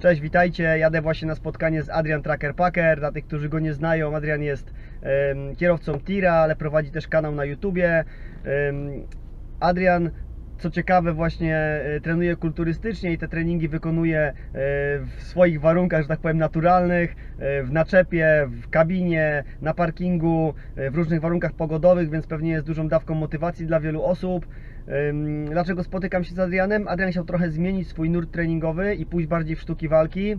Cześć, witajcie. Jadę właśnie na spotkanie z Adrian Tracker Packer. Dla tych, którzy go nie znają, Adrian jest kierowcą tira, ale prowadzi też kanał na YouTubie. Adrian, co ciekawe, właśnie e, trenuje kulturystycznie i te treningi wykonuje e, w swoich warunkach, że tak powiem, naturalnych, e, w naczepie, w kabinie, na parkingu, w różnych warunkach pogodowych, więc pewnie jest dużą dawką motywacji dla wielu osób. Dlaczego spotykam się z Adrianem? Adrian chciał trochę zmienić swój nurt treningowy i pójść bardziej w sztuki walki.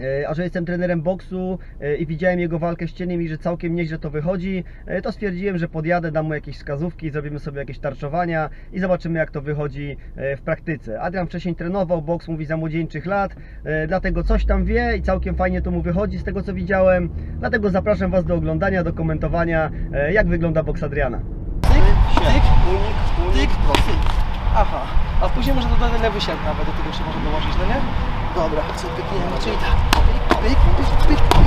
E, A że jestem trenerem boksu e, i widziałem jego walkę z cieniem i że całkiem nieźle to wychodzi, e, to stwierdziłem, że podjadę, dam mu jakieś wskazówki, zrobimy sobie jakieś tarczowania i zobaczymy jak to wychodzi w praktyce. Adrian wcześniej trenował boks, mówi za młodzieńczych lat, dlatego coś tam wie i całkiem fajnie to mu wychodzi z tego co widziałem. Dlatego zapraszam Was do oglądania, do komentowania jak wygląda boks Adriana. Tyk, tyk, unik, tyk, tyk. Aha. A później można dodać lewy siat nawet, do tego jeszcze można dołożyć, no nie? Dobra, co pykniemy, czyli tak. Pyk, pyk, pyk, pyk, pyk.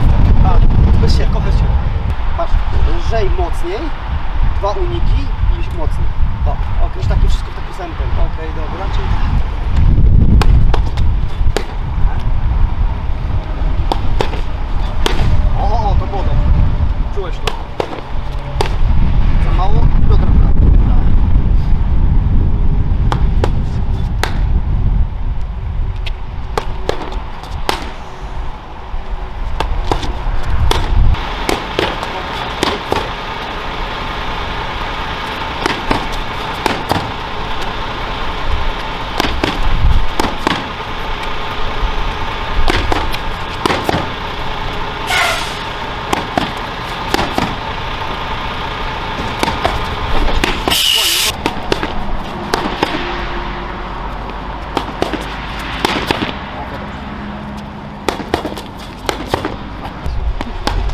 A, bez siatko, bez siatko. Patrz, lżej mocniej, dwa uniki i iść mocniej. Dobra, okej. Już takie wszystko w takim samym tempie. Okej, dobra, czyli tak. O, o, to było dobre. Czułeś to? Za mało? Piotr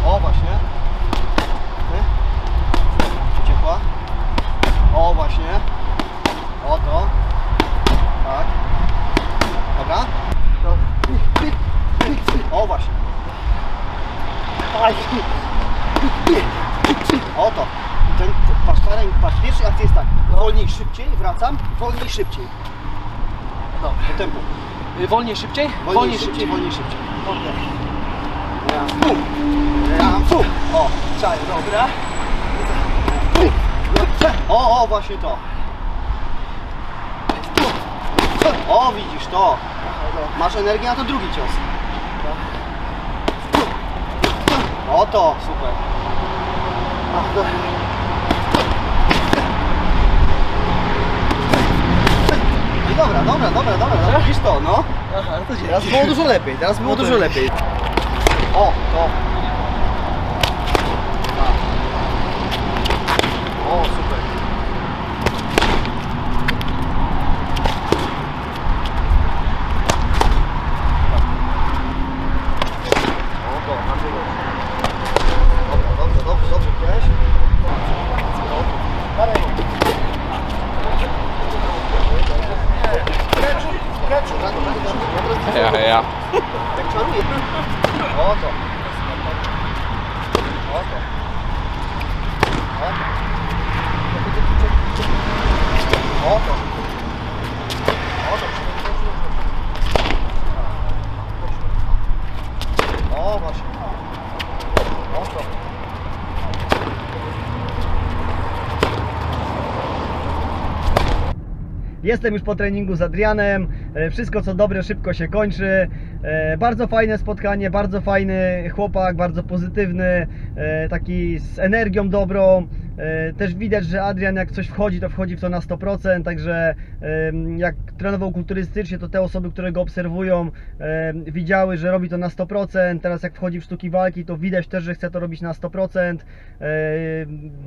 O, właśnie. Ty? Ciepła. O, właśnie. O, to. Tak. Dobra. Dobra. Pyk, pyk, pyk, pyk. O, właśnie. Aj. O, to. I Ten, patrz, ręka, patrz, pierwszy akcja jest tak. Wolniej, szybciej, wracam. Wolniej, szybciej. Dobra. To tempo. Y, Wolniej, szybciej? Wolniej, szybciej, wolniej, szybciej. Okej. Ram, pum. Ram, pum. O, Czaj, dobra. o, o, właśnie to. O, widzisz to. Masz energię na to drugi cios. O to, super. No i dobra, dobra, dobra, dobra, dobra. Widzisz to, no. Aha, to. Teraz było dużo lepiej, teraz było No to dużo lepiej. O, to. Tak. O, super. O, to, bardzo dobrze. Dobra, dobrze, dobrze, dobrze, widziałeś? Dalej. Kreczu, kreczu, tak, tak, tak. Ja, ja. Tak czaruje. O to. O to. O to. O to. O to. O właśnie. O to. Jestem już po treningu z Adrianem. E, Wszystko co dobre szybko się kończy. E, Bardzo fajne spotkanie, bardzo fajny chłopak, bardzo pozytywny, e, taki z energią dobrą. E, Też widać, że Adrian jak coś wchodzi, to wchodzi w to na 100%, także jak trenował kulturystycznie, to te osoby, które go obserwują, widziały, że robi to na 100%. Teraz jak wchodzi w sztuki walki, to widać też, że chce to robić na 100%. E,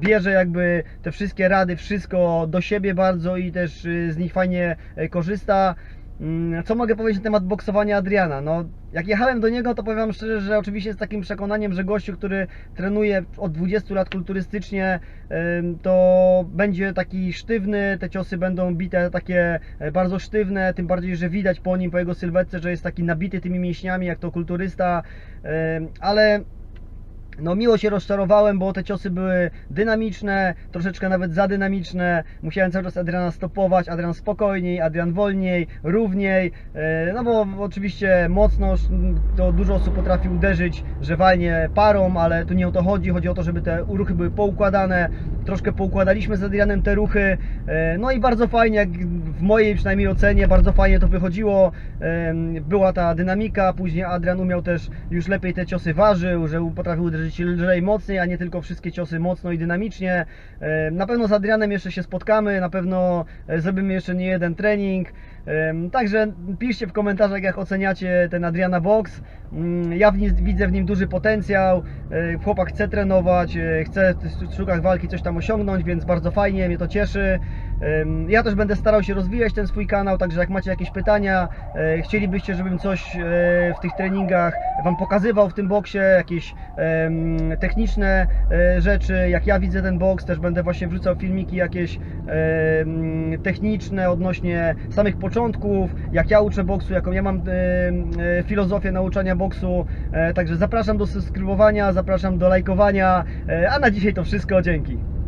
Bierze jakby te wszystkie rady, wszystko do siebie bardzo i też y, z nich fajnie korzysta. Mm, Co mogę powiedzieć na temat boksowania Adriana? No, jak jechałem do niego, to powiem szczerze, że oczywiście z takim przekonaniem, że gościu, który trenuje od 20 lat kulturystycznie, to będzie taki sztywny, te ciosy będą bite takie e, bardzo sztywne, tym bardziej, że widać po nim, po jego sylwetce, że jest taki nabity tymi mięśniami, jak to kulturysta, ale no miło się rozczarowałem, bo te ciosy były dynamiczne, troszeczkę nawet za dynamiczne. Musiałem cały czas Adriana stopować, Adrian spokojniej, Adrian wolniej, równiej. E, No bo oczywiście mocno to dużo osób potrafi uderzyć, że walnie parą, ale tu nie o to chodzi. Chodzi o to, żeby te ruchy były poukładane. Troszkę poukładaliśmy z Adrianem te ruchy. E, No i bardzo fajnie, jak w mojej przynajmniej ocenie, bardzo fajnie to wychodziło. Em, Była ta dynamika, później Adrian umiał też już lepiej te ciosy ważył, że potrafił uderzyć lżej, mocniej, a nie tylko wszystkie ciosy mocno i dynamicznie. Em, Na pewno z Adrianem jeszcze się spotkamy, na pewno e, zrobimy jeszcze nie jeden trening. Także piszcie w komentarzach, jak oceniacie ten Adriana Box. Mm, Ja w nim, widzę w nim duży potencjał. Chłopak chce trenować, e, chce w sztukach walki coś tam osiągnąć, więc bardzo fajnie, mnie to cieszy. Ja też będę starał się rozwijać ten swój kanał, także jak macie jakieś pytania, e, chcielibyście, żebym coś e, w tych treningach Wam pokazywał w tym boksie, jakieś techniczne rzeczy, jak ja widzę ten boks, też będę właśnie wrzucał filmiki jakieś techniczne odnośnie samych jak ja uczę boksu, jaką ja mam em, e, filozofię nauczania boksu, e, także zapraszam do subskrybowania, zapraszam do lajkowania, e, a na dzisiaj to wszystko, dzięki.